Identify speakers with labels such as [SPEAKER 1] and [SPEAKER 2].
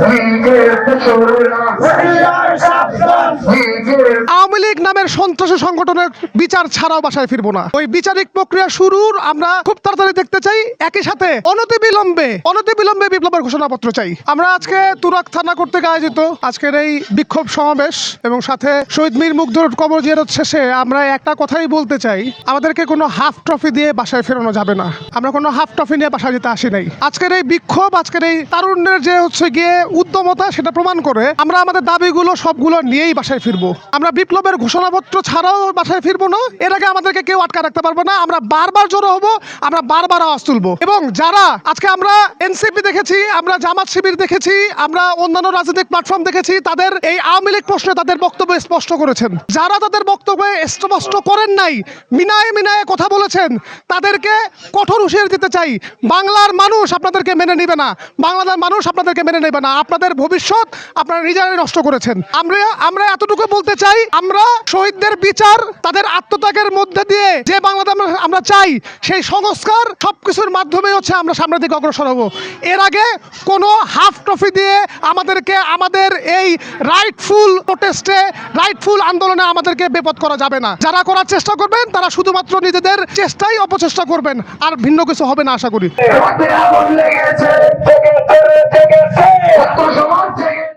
[SPEAKER 1] We give
[SPEAKER 2] the children
[SPEAKER 1] our freedom. We give.
[SPEAKER 3] Awami League নামের সন্ত্রাসী সংগঠনের বিচার ছাড়াও বাসায় ফিরবো না। ওই বিচারিক প্রক্রিয়া শুরুর আমরা খুব তাড়াতাড়ি দেখতে চাই, একই সাথে অনতি বিলম্বে অনতি বিলম্বে বিপ্লবের ঘোষণাপত্র চাই। আমরা আজকে তুরাক থানা কর্তৃক আয়োজিত আজকের এই বিক্ষোভ সমাবেশ এবং সাথে শহীদ মীর মুগ্ধর কবর জিয়ারত শেষে আমরা একটা কথাই বলতে চাই, আমাদেরকে কোনো হাফ ট্রফি দিয়ে বাসায় ফেরানো যাবে না। আমরা কোনো হাফ ট্রফি নিয়ে বাসায় যেতে আসি নাই। আজকের এই বিক্ষোভ, আজকের এই তারুণ্যের যে হচ্ছে গিয়ে উদ্যমতা, সেটা প্রমাণ করে আমরা আমাদের দাবিগুলো সবগুলো নিয়েই বাসায় ফিরবো। আমরা বিপ্লবের ঘোষণাপত্র ছাড়াও বাসায় ফিরবো না, এর আগে আমাদেরকে কেউ আটকা রাখতে পারবে না, আমরা বারবার জড়ো হব, আমরা বারবার আওয়াজ তুলবো। এবং যারা আজকে আমরা এনসিপি দেখেছি, আমরা জামাত শিবির দেখেছি, আমরা অন্যান্য রাজনৈতিক প্ল্যাটফর্ম দেখেছি, তাদের এই আওয়ামী লীগ প্রশ্নে তাদের বক্তব্য স্পষ্ট করেছেন। যারা তাদের বক্তব্য স্পষ্ট করেন নাই, মিনায়ে মিনায়ে কথা বলেছেন, তাদেরকে কঠোর হুঁশিয়ারি দিতে চাই। বাংলার মানুষ আপনাদেরকে মেনে নেবে না বাংলাদেশের মানুষ আপনাদেরকে মেনে নেবে না। আপনাদের ভবিষ্যৎ আপনারা নিজেরাই নষ্ট করেছেন। আমরা আমরা এতটুকু বলতে চাই, আমরা শহীদদের বিচার, তাদের আত্মত্যাগের মধ্যে দিয়ে যে বাংলাদেশ আমরা- আমরা চাই, সেই সংস্কার সবকিছুর মাধ্যমে হচ্ছে আমরা সামনের দিকে অগ্রসর হব। এর আগে কোনো হাফ ট্রফি দিয়ে আমাদেরকে, আমাদের এই রাইটফুল প্রোটেস্টে রাইটফুল আন্দোলনে আমাদেরকে বেপত করা যাবে না। যারা করার চেষ্টা করবেন, তারা শুধুমাত্র নিজেদের চেষ্টাই অপচেষ্টা করবেন, আর ভিন্ন কিছু হবে না, আশা করি।